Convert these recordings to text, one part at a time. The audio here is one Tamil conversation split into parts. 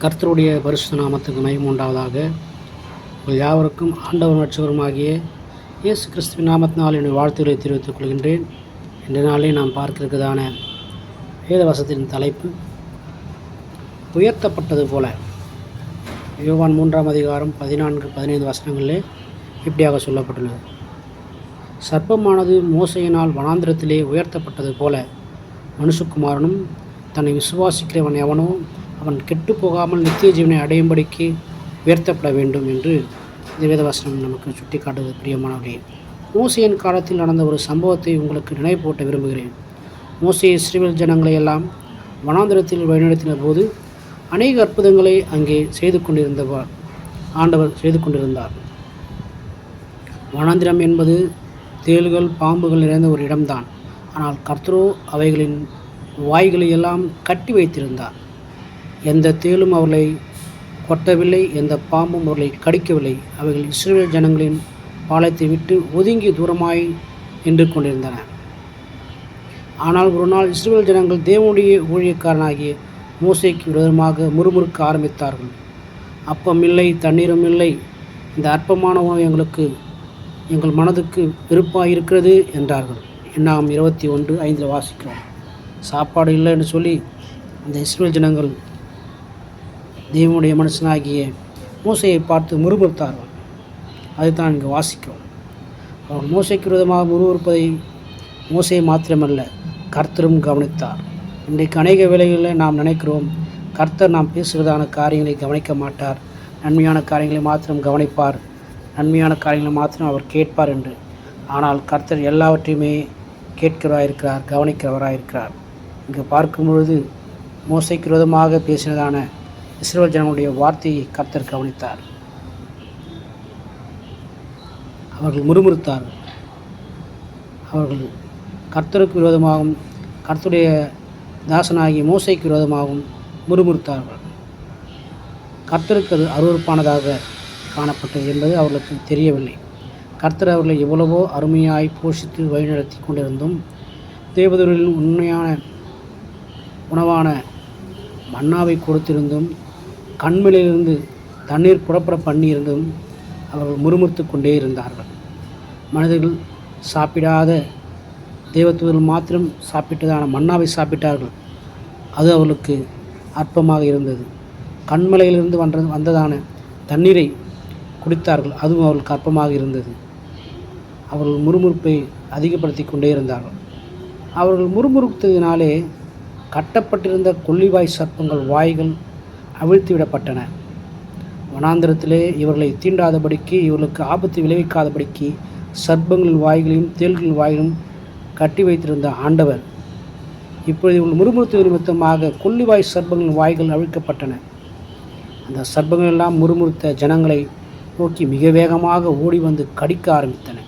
கர்த்தருடைய பரிசுத்த நாமத்துக்கு மயம் உண்டாவதாக. உங்கள் யாவருக்கும் ஆண்டவர் நட்சகருமாகிய இயேசு கிறிஸ்துவின் நாமத்தினால் என்னுடைய வாழ்த்துக்களை தெரிவித்துக் கொள்கின்றேன். இந்த நாளே நாம் பார்க்கிறதுக்கான வேதவசத்தின் தலைப்பு உயர்த்தப்பட்டது போல. யோவான் மூன்றாம் அதிகாரம் பதினான்கு பதினைந்து வசனங்களிலே இப்படியாக சொல்லப்பட்டுள்ளது. சர்ப்பமானது மோசையினால் வனாந்திரத்திலே உயர்த்தப்பட்டது போல. மனுஷகுமாரனும் தன்னை விசுவாசிக்கிறவன் எவனோ அவன் கெட்டு போகாமல் நித்திய ஜீவனை அடையும்படிக்கு உயர்த்தப்பட வேண்டும் என்று இந்த வேதவசனம் நமக்கு சுட்டி காட்டுவது பிரியமானவரே மோசையின் காலத்தில் நடந்த ஒரு சம்பவத்தை உங்களுக்கு நினைப்பூட்ட விரும்புகிறேன். மோசை இஸ்ரேல் ஜனங்களை எல்லாம் வனாந்திரத்தில் வழிநடத்தின போது அநேக அற்புதங்களை அங்கே செய்து கொண்டிருந்தவர் ஆண்டவர் செய்து கொண்டிருந்தார். வனாந்திரம் என்பது தேள்கள் பாம்புகள் நிறைந்த ஒரு இடம்தான். ஆனால் கர்த்தரோ அவைகளின் வாய்களை எல்லாம் கட்டி வைத்திருந்தார். எந்த தேளும் அவர்களை கொட்டவில்லை எந்த பாம்பும் அவர்களை கடிக்கவில்லை. அவைகள் இஸ்ரேல் ஜனங்களின் பாலத்தை விட்டு ஒதுங்கி தூரமாய் நின்று கொண்டிருந்தன. ஆனால் ஒரு நாள் இஸ்ரேல் ஜனங்கள் தேவனுடைய ஊழியக்காரனாகிய மூசைக்கு விரோதமாக முறுமுறுக்க ஆரம்பித்தார்கள். அப்பம் இல்லை தண்ணீரும் இல்லை. இந்த அற்பமான உணவு எங்களுக்கு எங்கள் மனதுக்கு விருப்பாக இருக்கிறது என்றார்கள் நாம் இருபத்தி ஒன்று ஐந்தில் வாசிக்கிறோம். சாப்பாடு இல்லை என்று சொல்லி அந்த இஸ்ரேல் ஜனங்கள் தேவனுடைய மனுஷனாகிய மோசையை பார்த்து முறுமுறுத்தார்கள். அதுதான் இங்கே வாசிக்கிறோம் அவர் மோசைக்கு விரோதமாக முறுவறுப்பதை மோசையை மாத்திரமல்ல கர்த்தரும் கவனித்தார். இன்றைக்கு அநேக வேலைகளில் நாம் நினைக்கிறோம் கர்த்தர் நாம் பேசுவதான காரியங்களை கவனிக்க மாட்டார். நன்மையான காரியங்களை மாத்திரம் கவனிப்பார். நன்மையான காரியங்களை மாத்திரம் அவர் கேட்பார் என்று. ஆனால் கர்த்தர் எல்லாவற்றையுமே கேட்கிறவராயிருக்கிறார் கவனிக்கிறவராயிருக்கிறார். இங்கு பார்க்கும் பொழுது மோசைக்கு விரோதமாக பேசினதான இஸ்ரேல் ஜனங்களுடைய வார்த்தையை கர்த்தர் கவனித்தார். அவர்கள் முறுமுறுத்தார்கள். அவர்கள் கர்த்தருக்கு விரோதமாகவும் கர்த்தருடைய தாசனாகிய மோசைக்கு விரோதமாகவும் முறுமுறுத்தார்கள். கர்த்தருக்கு அது அருவறுப்பானதாக காணப்பட்டது என்பது அவர்களுக்கு தெரியவில்லை. கர்த்தர் அவர்களை எவ்வளவோ அருமையாய் போஷித்து வழிநடத்தி கொண்டிருந்தும் தேவதூரில் உண்மையான உணவான மன்னாவை கொடுத்திருந்தும் கண்மலிலிருந்து தண்ணீர் புறப்பட பண்ணியிருந்தும் அவர்கள் முறுமுறுத்து கொண்டே இருந்தார்கள். மனிதர்கள் சாப்பிடாத தெய்வத்துவர்கள் மாத்திரம் சாப்பிட்டதான மன்னாவை சாப்பிட்டார்கள். அது அவர்களுக்கு அற்பமாக இருந்தது. கண்மலையிலிருந்து வந்த வந்ததான தண்ணீரை குடித்தார்கள். அதுவும் அவர்களுக்கு அற்பமாக இருந்தது. அவர்கள் முறுமுறுப்பை அதிகப்படுத்தி கொண்டே இருந்தார்கள். அவர்கள் முறுமுறுத்ததினாலே கட்டப்பட்டிருந்த கொல்லிவாய் சர்ப்பங்கள் வாய்கள் அவிழ்த்து விடப்பட்டன வனாந்திரத்திலே இவர்களை தீண்டாதபடிக்கு இவர்களுக்கு ஆபத்து விளைவிக்காதபடிக்கு சர்ப்பங்களின் வாய்களையும் தேள்களின் வாயிலும் கட்டி வைத்திருந்த ஆண்டவர். இப்பொழுது இவர்கள் முறுமுறுத்து நிமித்தமாக கொல்லிவாய் சர்ப்பங்களின் வாய்கள் அவிழ்க்கப்பட்டன. அந்த சர்ப்பங்கள் எல்லாம் முறுமுறுத்த ஜனங்களை நோக்கி மிக வேகமாக ஓடி வந்து கடிக்க ஆரம்பித்தன.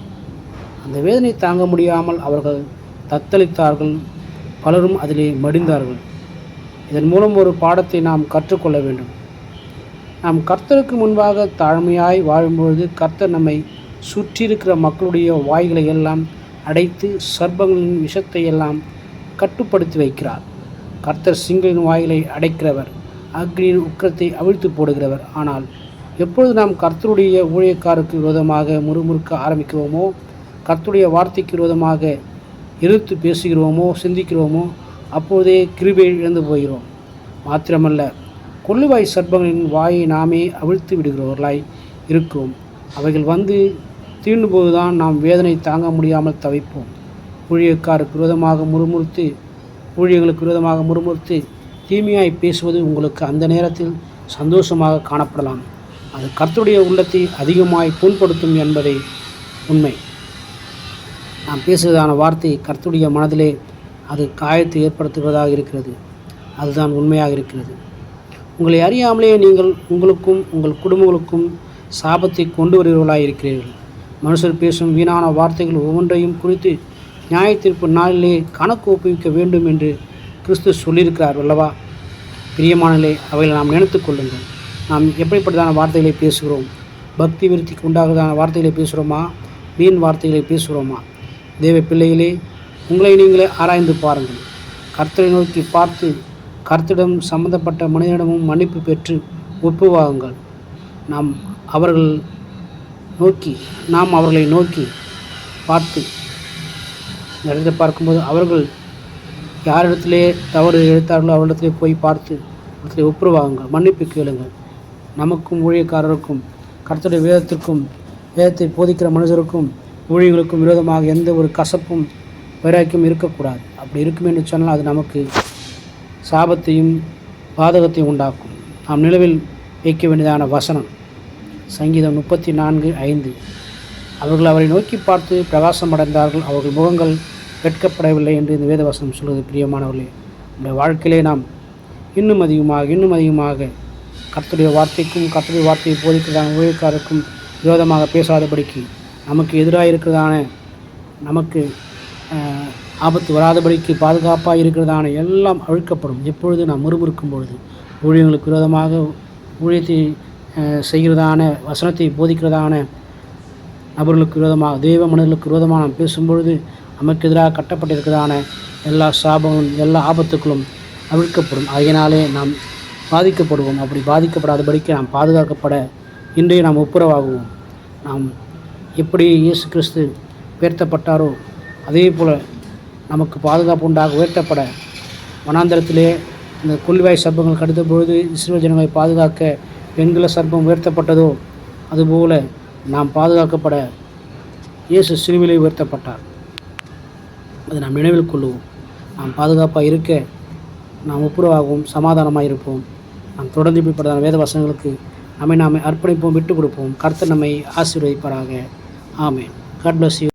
அந்த வேதனை தாங்க முடியாமல் அவர்கள் தத்தளித்தார்கள். பலரும் அதிலே மடிந்தார்கள். இதன் மூலம் ஒரு பாடத்தை நாம் கற்றுக்கொள்ள வேண்டும். நாம் கர்த்தருக்கு முன்பாக தாழ்மையாய் வாழும்பொழுது கர்த்தர் நம்மை சுற்றியிருக்கிற மக்களுடைய வாய்களை எல்லாம் அடைத்து சர்ப்பங்களின் விஷத்தை எல்லாம் கட்டுப்படுத்தி வைக்கிறார். கர்த்தர் சிங்களின் வாயிலை அடைக்கிறவர் அக்னியின் உக்கரத்தை அவிழ்த்து போடுகிறவர். ஆனால் எப்பொழுது நாம் கர்த்தருடைய ஊழியக்காருக்கு விரோதமாக முறுமுறுக்க ஆரம்பிக்கிறோமோ கர்த்தருடைய வார்த்தைக்கு விரோதமாக எதிர்த்து பேசுகிறோமோ சிந்திக்கிறோமோ அப்போதே கிருபை இழந்து போகிறோம். மாத்திரமல்ல கொள்ளுவாய் சர்ப்பங்களின் வாயை நாமே அவிழ்த்து விடுகிறவர்களாய் இருக்கிறோம். அவைகள் வந்து தீண்டும்போதுதான் நாம் வேதனை தாங்க முடியாமல் தவிப்போம். ஊழியக்காருக்கு விரோதமாக முறுமுறுத்து ஊழியர்களுக்கு விரோதமாக முறுமுறுத்து தீமையாய் பேசுவது உங்களுக்கு அந்த நேரத்தில் சந்தோஷமாக காணப்படலாம். அது கர்த்தருடைய உள்ளத்தை அதிகமாய் புண்படுத்தும் என்பதை உண்மை. நாம் பேசுவதான வார்த்தை கர்த்துடைய மனதிலே அது காயத்தை ஏற்படுத்துவதாக இருக்கிறது. அதுதான் உண்மையாக இருக்கிறது. உங்களை அறியாமலே நீங்கள் உங்களுக்கும் உங்கள் குடும்பங்களுக்கும் சாபத்தை கொண்டு வருகிறவர்களாக இருக்கிறீர்கள். மனுஷர் பேசும் வீணான வார்த்தைகள் ஒவ்வொன்றையும் குறித்து நியாயத்தீர்ப்பு நாளிலே கணக்கு ஒப்புவிக்க வேண்டும் என்று கிறிஸ்து சொல்லியிருக்கிறார் அல்லவா? பிரியமானலே அவைகளை நாம் நினைத்து கொள்ளுங்கள். நாம் எப்படிப்பட்டதான வார்த்தைகளை பேசுகிறோம்? பக்தி விருத்திக்கு உண்டாகிறதான வார்த்தைகளை பேசுகிறோமா? வீண் வார்த்தைகளை பேசுகிறோமா? தேவ பிள்ளைகளே உங்களை நீங்களே ஆராய்ந்து பாருங்கள். கர்த்தரை நோக்கி பார்த்து கர்த்திடம் சம்பந்தப்பட்ட மனிதனிடமும் மன்னிப்பு பெற்று ஒப்புவாகுங்கள் நாம் அவர்கள் நோக்கி நாம் அவர்களை நோக்கி பார்த்து நடந்து பார்க்கும்போது அவர்கள் யாரிடத்திலே தவறு இழைத்தார்களோ அவரிடத்திலே போய் பார்த்து இடத்திலே ஒப்புரவாகுங்கள் மன்னிப்பு கேளுங்கள். நமக்கும் ஊழியக்காரருக்கும் கர்த்தருடைய வேதத்திற்கும் வேதத்தை போதிக்கிற மனுஷருக்கும் ஊழியர்களுக்கும் விரோதமாக எந்த ஒரு கசப்பும் வைராக்கியம் இருக்கக்கூடாது. அப்படி இருக்கும் என்று சொன்னால் அது நமக்கு சாபத்தையும் பாதகத்தையும் உண்டாக்கும். நாம் நிலவில் வைக்க வேண்டியதான வசனம் சங்கீதம் முப்பத்தி நான்கு ஐந்து. அவர்கள் அவரை நோக்கி பார்த்து பிரகாசம் அடைந்தார்கள். அவர்கள் முகங்கள் வெட்கப்படவில்லை என்று இந்த வேதவசனம் சொல்வது பிரியமானவர்களே நம்முடைய வாழ்க்கையிலே நாம் இன்னும் அதிகமாக இன்னும் அதிகமாக கர்த்தருடைய வார்த்தைக்கும் கர்த்தருடைய வார்த்தையை போதிக்கிறதான ஊழியக்காரருக்கும் விரோதமாக பேசாதபடிக்கு நமக்கு எதிராக இருக்கிறதான நமக்கு ஆபத்து வராதபடிக்கு பாதுகாப்பாக இருக்கிறதான எல்லாம் அழுக்கப்படும். எப்பொழுது நாம் முறுமுறுக்கும் பொழுது ஊழியர்களுக்கு விரோதமாக ஊழியத்தை செய்கிறதான வசனத்தை போதிக்கிறதான நபர்களுக்கு விரோதமாக தெய்வ மனிதர்களுக்கு விரோதமாக நாம் பேசும்பொழுது நமக்கு எதிராக கட்டப்பட்டிருக்கிறதான எல்லா சாபமும் எல்லா ஆபத்துக்களும் அவிழ்க்கப்படும் அதனாலே நாம் பாதிக்கப்படுவோம். அப்படி பாதிக்கப்படாதபடிக்கு நாம் பாதுகாக்கப்பட இன்றைய நாம் ஒப்புரவாகுவோம். நாம் எப்படி இயேசு கிறிஸ்து உயர்த்தப்பட்டாரோ அதே போல் நமக்கு பாதுகாப்பு உண்டாக உயர்த்தப்பட வனாந்தரத்திலே இந்த கொள்வாய் சர்ப்பங்கள் கடித்த பொழுது இஸ்ரேல் ஜனங்களை பாதுகாக்க வெண்கல சர்ப்பம் உயர்த்தப்பட்டதோ அதுபோல நாம் பாதுகாக்கப்பட இயேசு சிறுவிலை உயர்த்தப்பட்டார். அதை நாம் நினைவில் கொள்ளுவோம். நாம் பாதுகாப்பாக இருக்க நாம் ஒப்புரவாகவும் சமாதானமாக இருப்போம். நாம் தொடர்ந்து இப்படிப்பட்டதான வேத வசனங்களுக்கு நம்மை நாம் அர்ப்பணிப்போம் விட்டு கொடுப்போம். கர்த்தர் நம்மை ஆசீர்வதிப்பாராக. ஆமென். God bless you